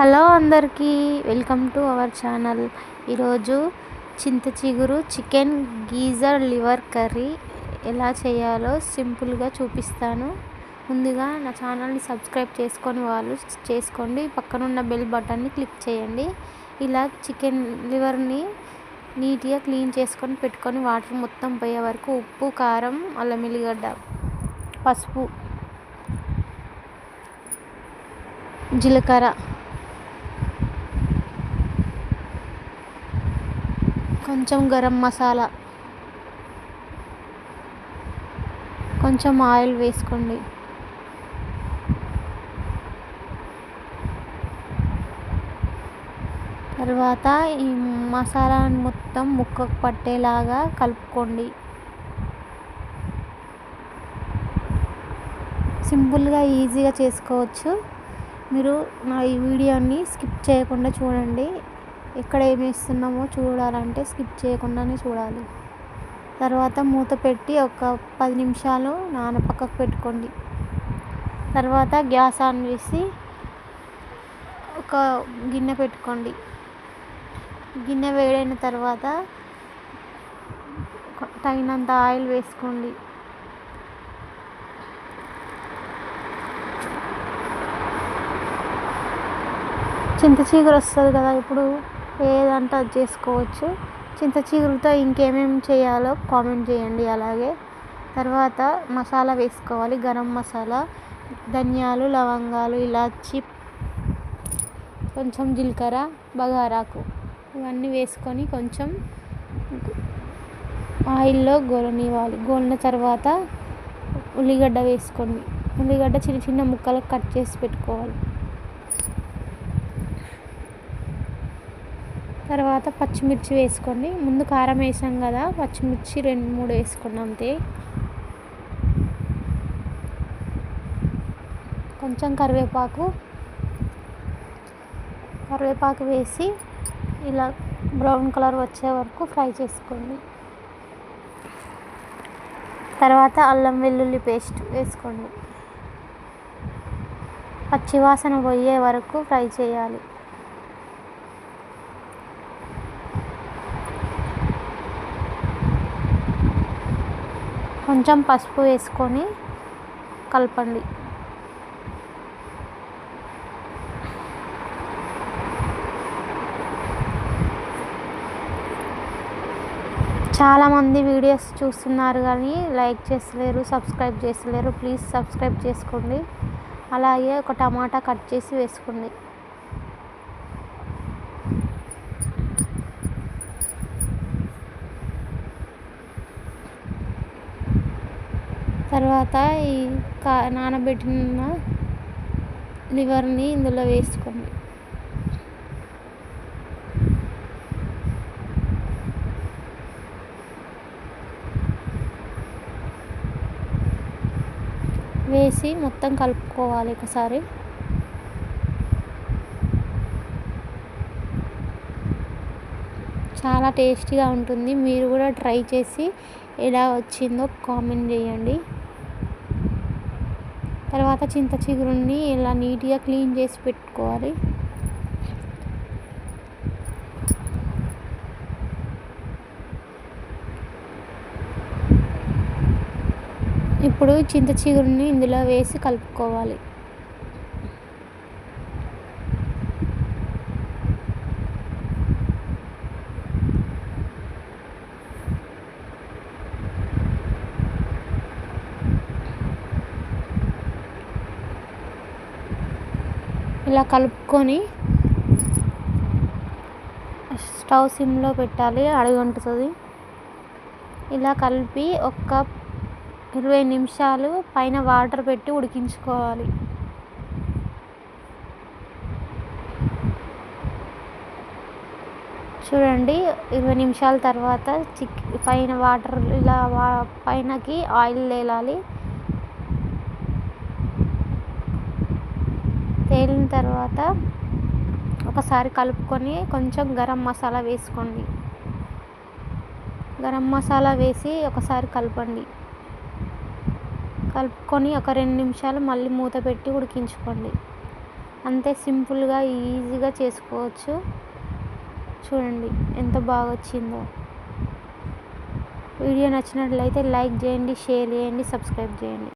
Hello అందరికీ welcome to our channel. ఈరోజు చింత చిగురు చికెన్ గీజర్ లివర్ కర్రీ ఎలా చేయాలో సింపుల్గా చూపిస్తాను. ముందుగా నా ఛానల్ని సబ్స్క్రైబ్ చేసుకొని వాళ్ళు చేసుకోండి. పక్కనున్న బెల్ బటన్ని క్లిక్ చేయండి. ఇలా చికెన్ లివర్ని నీట్గా క్లీన్ చేసుకొని పెట్టుకొని వాటర్ మొత్తం పోయే వరకు ఉప్పు కారం అల్లం ఎల్లిగడ్డ పసుపు జీలకర్ర కొంచెం గరం మసాలా. కొంచెం ఆయిల్ వేసుకోండి. తర్వాత ఈ మసాలాని మొత్తం ముక్కకు పట్టేలాగా కలుపుకోండి. సింపుల్గా ఈజీగా చేసుకోవచ్చు. మీరు నా ఈ వీడియోని స్కిప్ చేయకుండా చూడండి. ఎక్కడ ఏమి వేస్తున్నామో చూడాలంటే స్కిప్ చేయకుండానే చూడాలి. తర్వాత మూత పెట్టి ఒక పది నిమిషాలు నానపక్కకు పెట్టుకోండి. తర్వాత గ్యాస్ ఆన్ చేసి ఒక గిన్నె పెట్టుకోండి. గిన్నె వేడైన తర్వాత తగినంత ఆయిల్ వేసుకోండి. చింత చిగురు వస్తుంది కదా ఇప్పుడు. ఏదంటే అది చేసుకోవచ్చు. చింత చిగురుతో ఇంకేమేమి చేయాలో కామెంట్ చేయండి అలాగే. తర్వాత మసాలా వేసుకోవాలి గరం మసాలా ధనియాలు లవంగాలు ఇలాచి కొంచెం జీలకర్ర బగారాకు ఇవన్నీ వేసుకొని కొంచెం ఆయిల్లో గోలనివ్వాలి. గోలిన తర్వాత ఉల్లిగడ్డ వేసుకోండి. ఉల్లిగడ్డ చిన్న చిన్న ముక్కలకు కట్ చేసి పెట్టుకోవాలి. తర్వాత పచ్చిమిర్చి వేసుకోండి. ముందు కారం వేసాం కదా పచ్చిమిర్చి రెండు మూడు వేసుకోండి అంతే. కొంచెం కరివేపాకు కరివేపాకు వేసి ఇలా బ్రౌన్ కలర్ వచ్చే వరకు ఫ్రై చేసుకోండి. తర్వాత అల్లం వెల్లుల్లి పేస్ట్ వేసుకోండి. పచ్చివాసన పోయే వరకు ఫ్రై చేయాలి. కొంచెం పసుపు వేసుకొని కలపండి. చాలామంది వీడియోస్ చూస్తున్నారు కానీ లైక్ చేస్తలేరు సబ్స్క్రైబ్ చేసలేరు ప్లీజ్ సబ్స్క్రైబ్ చేసుకోండి. అలాగే ఒక టమాటా కట్ చేసి వేసుకోండి. తర్వాత ఈ కా నానబెట్టిన లివర్ని ఇందులో వేసుకోండి. వేసి మొత్తం కలుపుకోవాలి ఒకసారి. చాలా టేస్టీగా ఉంటుంది. మీరు కూడా ట్రై చేసి ఎలా వచ్చిందో కామెంట్ చేయండి. తర్వాత చింత చిగురుని ఇలా నీట్గా క్లీన్ చేసి పెట్టుకోవాలి. ఇప్పుడు చింత చిగురుని ఇందులో వేసి కలుపుకోవాలి. ఇలా కలుపుకొని స్టవ్ సిమ్లో పెట్టాలి అడుగంటుతుంది ఇలా కలిపి ఒక ఇరవై నిమిషాలు పైన వాటర్ పెట్టి ఉడికించుకోవాలి. చూడండి ఇరవై నిమిషాల తర్వాత చిక్ పైన వాటర్ ఇలా వా పైనకి ఆయిల్ తేలాలి వేలిన తర్వాత ఒకసారి కలుపుకొని కొంచెం గరం మసాలా వేసుకోండి. గరం మసాలా వేసి ఒకసారి కలపండి. కలుపుకొని ఒక రెండు నిమిషాలు మళ్ళీ మూత పెట్టి ఉడికించుకోండి. అంతే సింపుల్గా ఈజీగా చేసుకోవచ్చు. చూడండి ఎంత బాగా వచ్చిందో. వీడియో నచ్చినట్లయితే లైక్ చేయండి షేర్ చేయండి సబ్స్క్రైబ్ చేయండి.